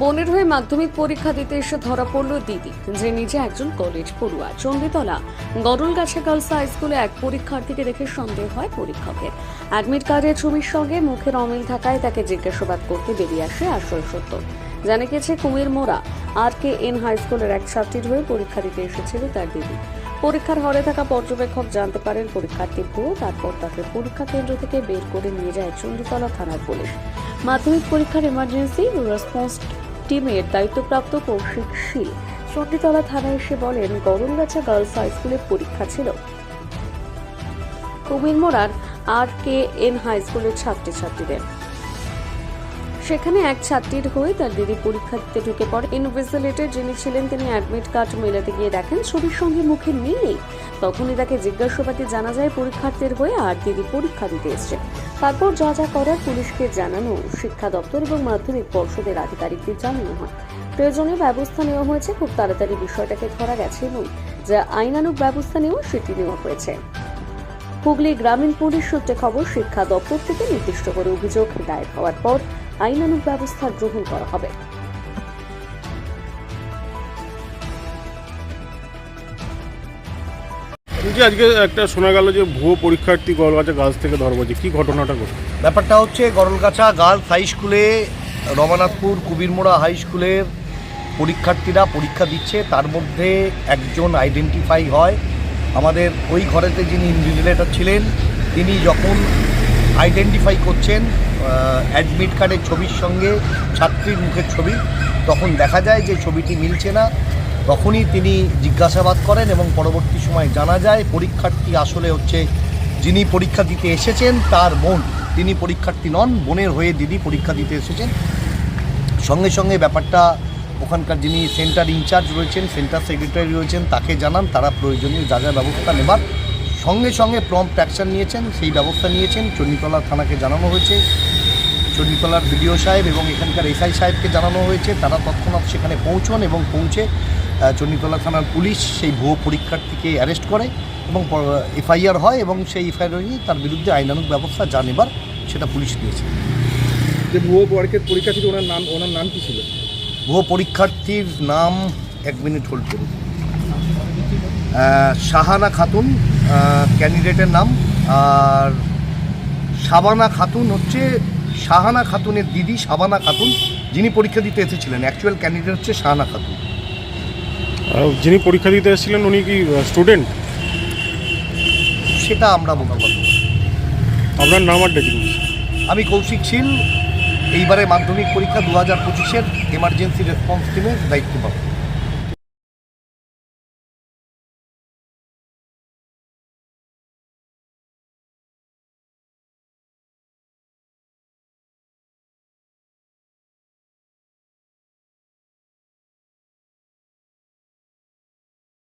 বোনের হয়ে মাধ্যমিক পরীক্ষা দিতে এসে ধরা পড়ল দিদি, যে নিজে একজন কলেজ পড়ুয়া। চণ্ডীতলা, গরুলগাছা গার্লস হাই স্কুলে এক পরীক্ষার্থীকে দেখে সন্দেহ হয় পরীক্ষকের। অ্যাডমিট কার্ডের ছবির সঙ্গে মুখের অমিল থাকায় তাকে জিজ্ঞাসাবাদ করতে বেরিয়ে আসে আসল সত্য। জানা গেছে কুমির মোড়া আর কে এন হাই স্কুলের এক ছাত্রীর হয়ে পরীক্ষা দিতে এসেছিল তার দিদি। পরীক্ষার হলে থাকা পর্যবেক্ষক জানতে পারেন, পরীক্ষার্থী ভুয়ো, তারপর তাকে পরীক্ষা কেন্দ্র থেকে বের করে নিয়ে যায় চণ্ডীতলা থানার পুলিশ। মাধ্যমিক পরীক্ষার এমার্জেন্সি রেসপন্স টিমের দায়িত্বপ্রাপ্ত কৌশিক শীল। চণ্ডীতলা থানায় এসে বলেন গরমগাছা গার্লস হাই স্কুলে পরীক্ষা ছিল। কুমিরমোড়ার আর কে এন হাই স্কুলের ছাত্রছাত্রীদের। সেখানে এক ছাত্রীর হয়ে তার দিদি পরীক্ষা দিতে ঢুকে পড়ে। ইনভিজিলেটর যিনি ছিলেন, তিনি অ্যাডমিট কার্ড মেলাতে গিয়ে দেখেন, ছবির সঙ্গে মুখে মিল নেই। তখনই তাকে জিজ্ঞাসাবাদে জানা যায় পরীক্ষার্থীর হয়ে আর দিদি পরীক্ষা দিতে এসছে। তারপর যা যা করার পুলিশকে জানানো, শিক্ষা দপ্তর এবং মাধ্যমিক পর্ষদের আধিকারিকদের জানানো হয়। প্রয়োজনীয় ব্যবস্থা নেওয়া হয়েছে, খুব তাড়াতাড়ি বিষয়টাকে ধরা গেছে এবং যা আইনানুগ ব্যবস্থা নেওয়া সেটি নেওয়া হয়েছে। হুগলি গ্রামীণ পুলিশ সূত্রে খবর, শিক্ষা দপ্তর থেকে নির্দিষ্ট করে অভিযোগ দায়ের হওয়ার পর আইনানুগ ব্যবস্থা গ্রহণ করা হবে। যে আজকে একটা শোনা গেল যে ভুয়ো পরীক্ষার্থী গলগাছা গাছ থেকে ধরা পড়েছে কি ঘটনাটা ঘটে ব্যাপারটা হচ্ছে গরলগাছা গার্লস হাই স্কুলে, রমানাথপুর কুবিরমোড়া হাই স্কুলের পরীক্ষার্থীরা পরীক্ষা দিচ্ছে। তার মধ্যে একজন আইডেন্টিফাই হয়। আমাদের ওই ঘরেতে যিনি ইনভিজিলেটর ছিলেন, তিনি যখন আইডেন্টিফাই করছেন অ্যাডমিট কার্ডের ছবির সঙ্গে ছাত্রীর মুখের ছবি, তখন দেখা যায় যে ছবিটি মিলছে না। তখনই তিনি জিজ্ঞাসাবাদ করেন এবং পরবর্তী সময় জানা যায়, পরীক্ষার্থী আসলে হচ্ছে যিনি পরীক্ষা দিতে এসেছেন তার বোন। তিনি পরীক্ষার্থী নন, বোনের হয়ে দিদি পরীক্ষা দিতে এসেছেন। সঙ্গে সঙ্গে ব্যাপারটা ওখানকার যিনি সেন্টার ইনচার্জ রয়েছেন, সেন্টার সেক্রেটারি রয়েছেন, তাকে জানান, তারা প্রয়োজনীয় যা যা ব্যবস্থা নেবার। সঙ্গে সঙ্গে প্রম্পট অ্যাকশন নিয়েছেন, সেই ব্যবস্থা নিয়েছেন। চণ্ডীতলা থানাকে জানানো হয়েছে। চণ্ডীতলার বিডিও সাহেব এবং এখানকার এসআই সাহেবকে জানানো হয়েছে। তারা তৎক্ষণাৎ সেখানে পৌঁছন এবং পৌঁছে চণ্ডীতলা থানার পুলিশ সেই ভুয়ো পরীক্ষার্থীকে অ্যারেস্ট করে এবং এফআইআর হয় এবং সেই এফআইআর নিয়ে তার বিরুদ্ধে আইনানুগ ব্যবস্থা যা নেবার সেটা পুলিশ নিয়েছে। যে ভুয়ো পরীক্ষার পরীক্ষা ছিল ওনার নাম ওনার নাম কী ছিল? ভুয়ো পরীক্ষার্থীর নাম এক মিনিট হোল্ড করুন। শাহানা খাতুন ক্যান্ডিডেটের নাম। আর শাবানা খাতুন হচ্ছে শাহানা খাতুনের দিদি শাবানা খাতুন যিনি পরীক্ষা দিতে এসেছিলেন। অ্যাকচুয়াল ক্যান্ডিডেট হচ্ছে শাহানা খাতুন। যিনি পরীক্ষা দিতে এসেছিলেন উনি কি স্টুডেন্ট সেটা আমরা বলতে পারব আপনার নাম আর ডেকে আমি কৌশিক শীল এইবারে মাধ্যমিক পরীক্ষা দু হাজার পঁচিশের এমার্জেন্সি রেসপন্স টিমের দায়িত্ব পাবো